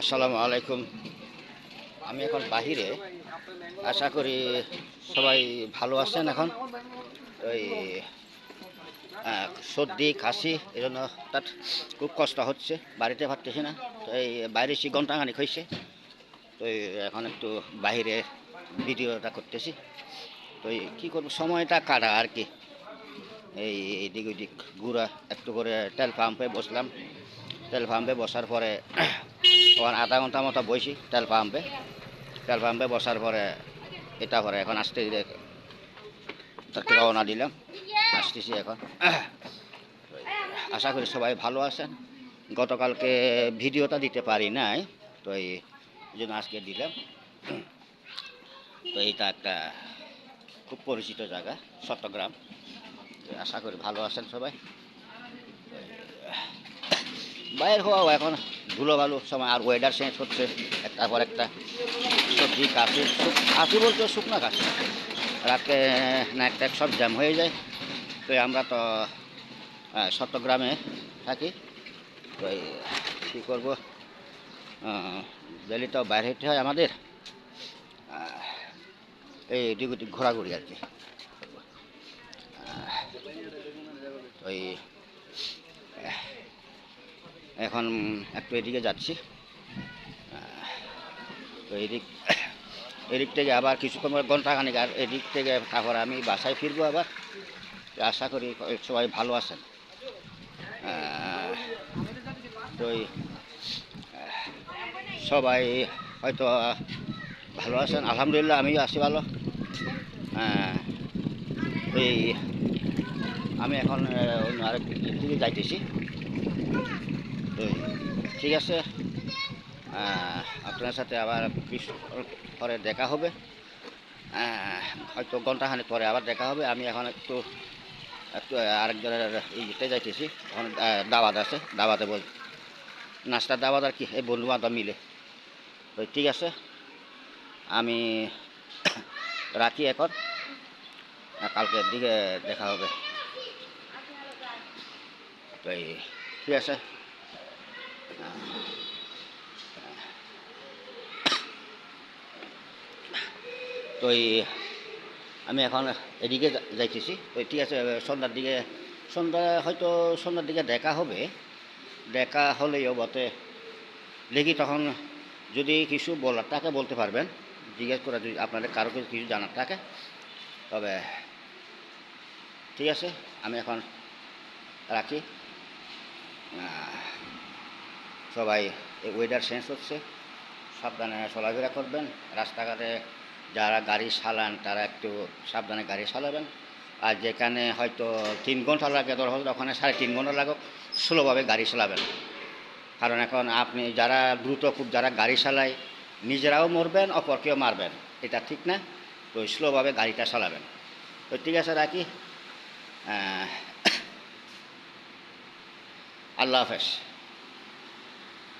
আসসালামু আলাইকুম। আমি এখন বাহিরে। আশা করি সবাই ভালো আছেন এখন। ওই সর্দি, কাশি, এই জন্য তার খুব কষ্ট হচ্ছে। বাড়িতে পারতেছি না। তো এই বাইরে সে ঘন্টাখানিক হয়েছে। তো এখন একটু বাইরে ভিডিওটা করতেছি। তো কী করব, সময়টা কাটা আর কি। এই এদিক ওইদিক ঘুরা, একটু করে তেল পাম্পে বসলাম। তেল পাম্পে বসার পরে ওখানে আধা ঘণ্টা মতো বসি তেল পাম্পে। তেল পাম্পে বসার পরে এটা পরে এখন আসতে তাকে রওনা দিলাম। আসতেছি এখন। আশা করি সবাই ভালো আছেন। গতকালকে ভিডিওটা দিতে পারি নাই, তো এই জন্য আজকে দিলাম। তো এইটা একটা খুব পরিচিত জায়গা, চট্টগ্রাম। আশা করি ভালো আছেন সবাই। বাইর হওয়াও এখন। ধুলো ভালো সময় আর ওয়েদার চেঞ্জ হচ্ছে। একটার পর একটা সবজি কাশি কাশি বলতে শুকনা কাশি রাতে নাইট ট্যাক সব জ্যাম হয়ে যায়। তো আমরা তো চট্টগ্রামে থাকি। তো কী করব? ডেলি তো বাইরে হতে হয় আমাদের। এই ওদিক ঘোরাঘুরি আর কি। ওই এখন একটু এদিকে যাচ্ছি। তো এদিক এদিক থেকে আবার কিছুক্ষণ ঘন্টাখানিক আর এদিক থেকে তারপর আমি বাসায় ফিরবো আবার। আশা করি সবাই ভালো আছেন। তো সবাই হয়তো ভালো আছেন, আলহামদুলিল্লাহ আমিও আছি ভালো। এই, আমি এখন অন্য আরেক দিকে যাইতেছি। ঠিক আছে। আপনার সাথে আবার কিছু পরে দেখা হবে। হয়তো ঘন্টাখানেক পরে আবার দেখা হবে। আমি এখন একটু একটু আরেকজনের ইতে যাইতেছি। এখন দাওয়াত আছে। দাবাতে বল নাস্তার দাওয়াত আর কি, এই বন্ধু বান্ধব মিলে। তো ঠিক আছে। আমি রাখি এখন। কালকের দিকে দেখা হবে। তো ঠিক আছে। তো আমি এখন এদিকে যাইতেছি। তো ঠিক আছে সন্ধ্যার দিকে, সন্ধ্যা, হয়তো সন্ধ্যার দিকে দেখা হবে। দেখা হলেও বটে। দেখি তখন যদি কিছু বলার থাকে বলতে পারবেন। জিজ্ঞেস করে যদি আপনাদের কারও কিছু জানার থাকে। তবে ঠিক আছে, আমি এখন রাখি। সবাই এই ওয়েদার চেঞ্জ হচ্ছে, সাবধানে চলাফেরা করবেন। রাস্তাঘাটে যারা গাড়ি চালান, তারা একটু সাবধানে গাড়ি চালাবেন। আর যেখানে হয়তো তিন ঘণ্টা লাগে ধর, ওখানে সাড়ে তিন ঘণ্টা লাগুক স্লোভাবে গাড়ি চালাবেন। কারণ এখন আপনি যারা দ্রুত খুব যারা গাড়ি চালায়, নিজেরাও মরবেন, অপরকেও মারবেন। এটা ঠিক না? তো স্লোভাবে গাড়িটা চালাবেন। তো ঠিক আছে, রাখি। আল্লাহ হাফেজ।